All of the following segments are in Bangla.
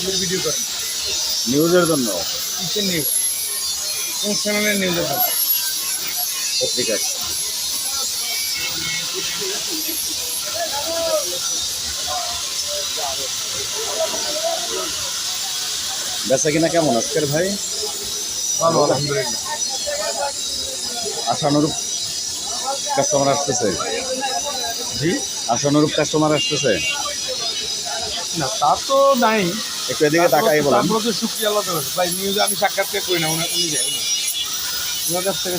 আসছে ভিডিও করেন। নিউজের জন্য? কিচেন নিউজ কোন চ্যানেলের নিউজ আছে পত্রিকা বেচা কিনা কেমন আজকের ভাই? ভালো আলহামদুলিল্লাহ। আশানুরূপ কাস্টমার আসতেছে? জি? আশানুরূপ কাস্টমার আসতেছে? না তা তো নাই। একটু এদিকে তাকাই বলেন। তারপরে তো শুক্রিয়া আল্লাহ তাআলা। ভাই নিউজে আমি সাক্ষাৎকার করি না উনি উনি যায় উনি। ওনার কাছ থেকে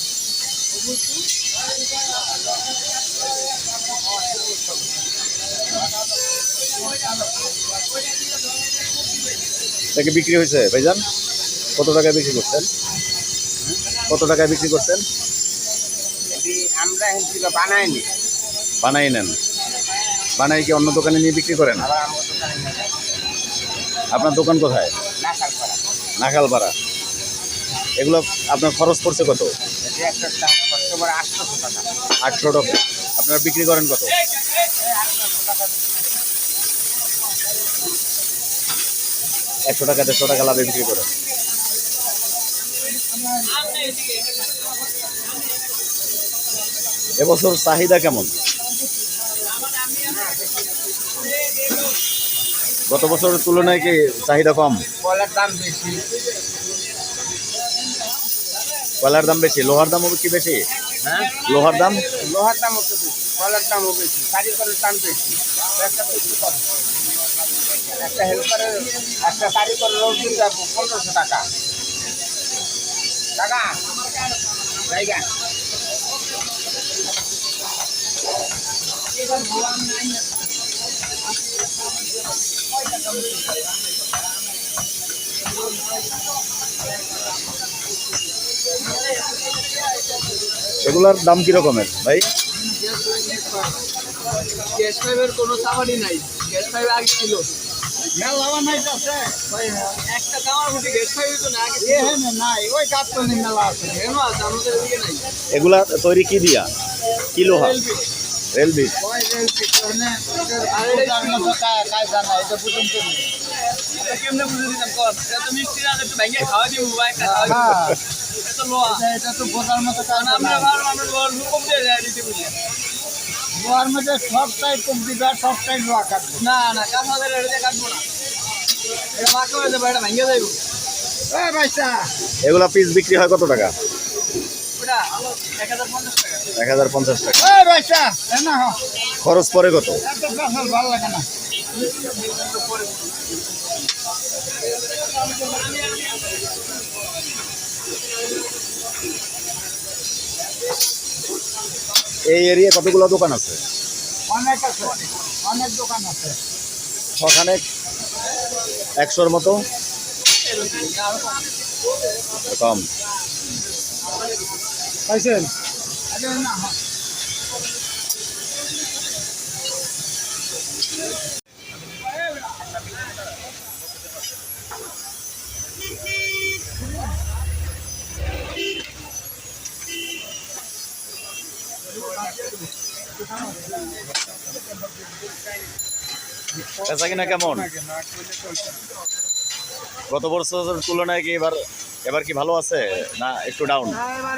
কি বিক্রি হয়েছে ভাইজান? কত টাকায় বিক্রি করছেন? কত টাকায় বিক্রি করছেন? আমরা বানাইনি। বানাই নেন। বানাই কি অন্য দোকানে নিয়ে বিক্রি করেন। আপনার দোকান কোথায়? নাকাল করা নাখালপাড়া এগুলো আপনার খরচ পড়ছে কত? আটশো টাকা। আপনারা বিক্রি করেন কত? একশো টাকা দেড়শো টাকা লাভে বিক্রি করেন। এবছর চাহিদা কেমন? গত বছরের তুলনায় কি চাহিদা কম? কলার দাম বেশি। কয়লার দাম বেশি? লোহার দামও কি বেশি? হ্যাঁ? লোহার দাম? লোহার দামও তো বেশি কলার দামও বেশি কারিগরের দাম বেশি। একটা হেল্পারের একটা রোজ যাব পনেরোশো টাকা। টাকা? জায়গা? এগুলার দাম কি রকমের ভাই গ্যাস পাইপের কোনো নাই। গ্যাস পাইপ আগে ছিল। হ্যাঁ এগুলা তৈরি কি দিয়া? কি লোহা? রেল বিট কেমনে বুঝে দিতাম? কর মিষ্টি আছে একটু ভেঙে খাওয়া দিব এটা তো বোঝার মতো লোহার মধ্যে সবটাই কম্পিউটার সবটাই লোহা কাটবে। না না এটা কাটবো না। এটা মাকে হয়ে যাবে এটা ভেঙে যাইব এগুলা পিস বিক্রি হয় কত টাকা? এক হাজার পঞ্চাশ টাকা। খরচ পরে কত? ভালো লাগে না। এই এরিয়া কতগুলো দোকান আছে? অনেক আছে অনেক দোকান আছে। ওখানে একশোর মতো? কম। পাইছেন? বেচা কিনা কেমন? গত বছরের তুলনায় কি এবার এবার কি ভালো আছে, না একটু ডাউন এবার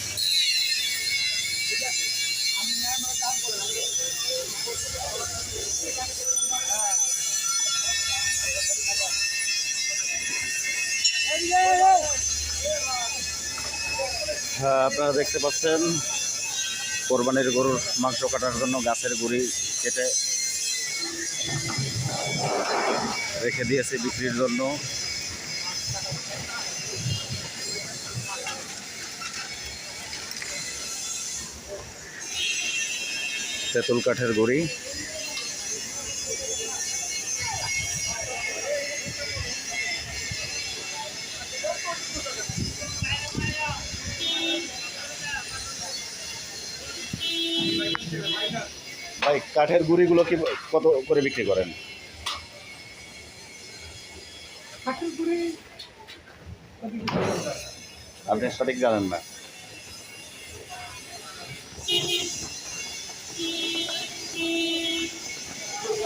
আপনারা দেখতে পাচ্ছেন, কোরবানির গরুর মাংস কাটার জন্য গাছের গুড়ি কেটে রেখে দিয়েছে বিক্রির জন্য। তেঁতুল কাঠের গুড়ি। ভাই কাঠের গুড়িগুলো কি কত করে বিক্রি করেন? আপনি সঠিক জানেন না।